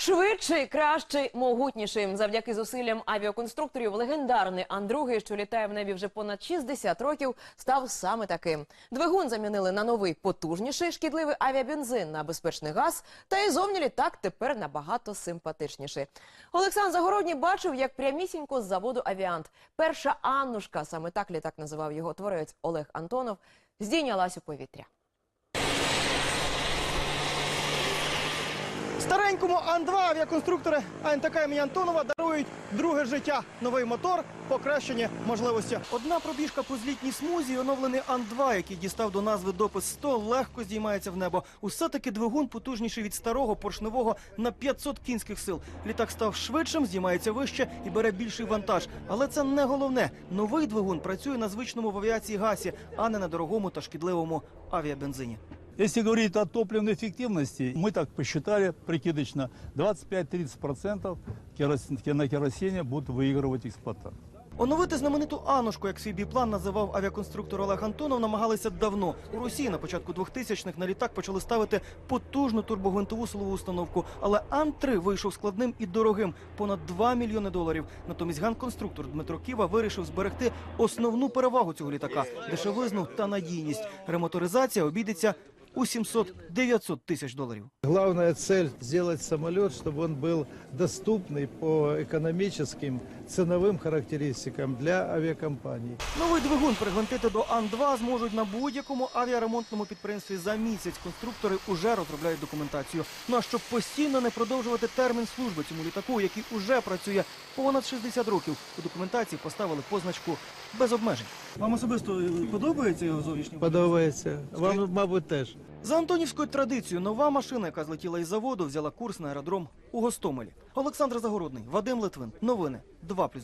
Швидший, кращий, могутніший. Завдяки зусиллям авіаконструкторів легендарний Ан-2, що літає в небі вже понад 60 років, став саме таким. Двигун замінили на новий потужніший шкідливий авіабензин на безпечний газ, та і зовні літак тепер набагато симпатичніший. Олександр Загородній бачив, як прямісінько з заводу Авіант. Перша Аннушка, саме так літак називав його творець Олег Антонов, здійнялась у повітря. Старенькому Ан-2 авіаконструктори АНТК імені Антонова дарують друге життя. Новий мотор, покращені можливості. Одна пробіжка по злітній смузі і оновлений Ан-2, який дістав до назви допис 100, легко здіймається в небо. Усе-таки двигун потужніший від старого поршневого на 500 кінських сил. Літак став швидшим, здіймається вище і бере більший вантаж. Але це не головне. Новий двигун працює на звичному в авіації гасі, а не на дорогому та шкідливому авіабензині. Если говорить о топливной эффективности, мы так посчитали прикидочно, 25-30% керосин- на керосине будут выигрывать эксплуатант. Оновити знамениту Анушку, як свій біплан називав авіаконструктор Олег Антонов, намагалися давно. У Росії на початку 2000-х на літак почали ставити потужну турбогвинтову силову установку. Але Ан-3 вийшов складним і дорогим – понад 2 мільйони доларів. Натомість ган-конструктор Дмитро Ківа вирішив зберегти основну перевагу цього літака – дешевизну та надійність. Ремоторизація обійдеться у 700-900 тисяч доларів. Главная цель – сделать самолет, чтобы он был доступный по экономическим, ценовым характеристикам для авиакомпаний. Новий двигун пригвинтити до Ан-2 зможуть на будь-якому авіаремонтному підприємстві за місяць. Конструктори уже розробляють документацію. Ну а щоб постійно не продовжувати термін служби цьому літаку, який уже працює понад 60 років, у документації поставили позначку без обмежень. Вам особисто подобається його зовнішній Подобається. Вам, мабуть, теж. За антонівською традицією, нова машина, яка злетіла із заводу, взяла курс на аеродром у Гостомелі. Олександр Загородний, Вадим Литвин. Новини 2+,2.